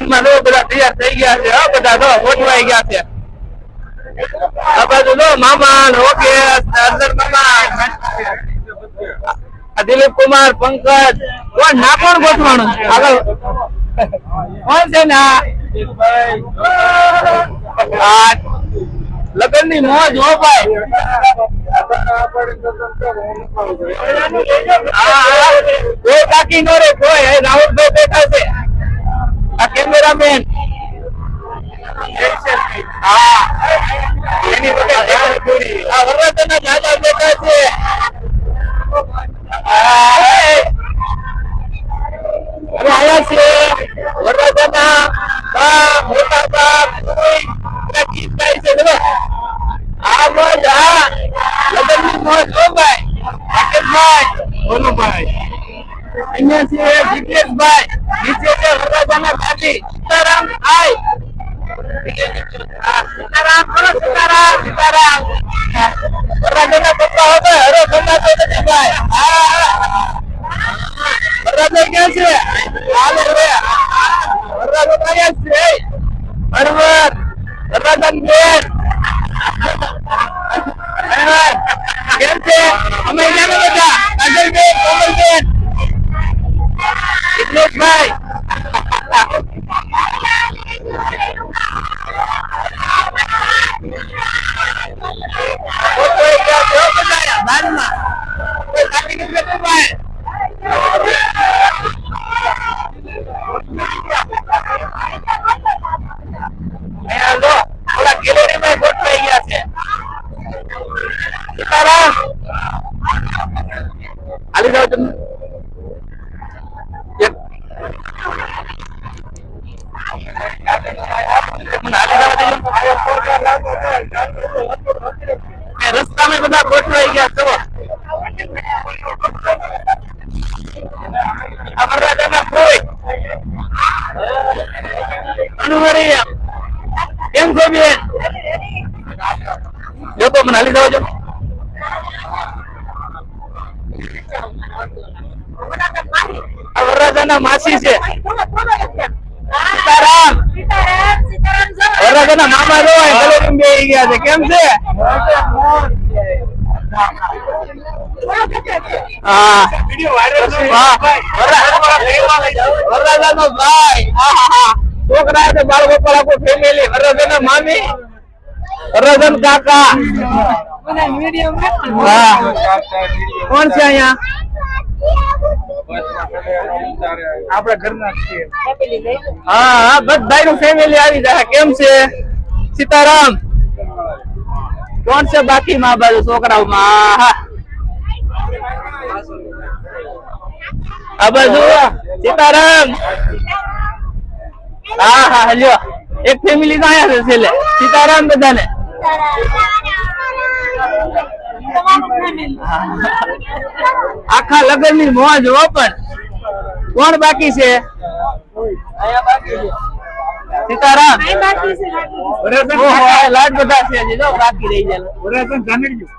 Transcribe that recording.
ધાનમાં જો બધા તૈયાર થઈ ગયા છે. બધા જો, ગોઠવાઈ ગયા છે. દિલીપ કુમાર, પંકજ. કોણ, ના કોણ ગોઠવાનું આગળ કોણ છે લગ્નની મોજ, હો ભાઈ. કોઈ બાકી નો રે કોઈ. રાહુલભાઈ બેઠા છે. કેમેરામેન હા આ બા મોટા બા કોઈ છે બોલો આ મોજ હા લગ્નની મોજ હો ભાઈ. રાકેશભાઈ ભોલુભાઈ અહીંયા છે જિગ્નેશભાઈ નીચે છે વરરાજાના દાદી સીતારામ આય સીતારામ, બોલો સીતારામ સીતારામ. વરરાજાના પપ્પા હવે હરો ગમાતો નથી ભાઈ. વરરાજા ક્યાં છે? હાલ રે વરરાજો ક્યાં છે. બરોબર. વરરાજાની બેન. કેમ છે? અમે ક્યાં બધા કાજલબેન, કોમલબેન. જિગ્નેશભાઈ સીતારામ હાલી જાઓ તમે એક. મને હાલી જવા દેજો. એ રસ્તામાં બધા ગોઠવાઈ ગયા છો આ વરરાજાના કોઈ અનુવરી કેમ છો બેન જો તો મને હાલી જવા આ વરરાજાના માસી છે સીતારામ વરરાજાના મામા જો બેસી ગયા છે કેમ છે. છોકરા કોણ છે અહીંયા આપણા ઘરના છીએ હા હા બધા નું ફેમિલી આવી જાય. કેમ છે? સીતારામ. કોણ છે બાકી માં બાજુ? છોકરાઓમાં? હા આ બાજુ સીતારામ હા હા લ્યો એક ફેમિલી તો અહીંયા છે છેલ્લે સીતારામ બધાને આખા લગ્નની મોજ હો પણ કોણ બાકી છે સીતારામ લાડ બધા છે બાકી રહી જાય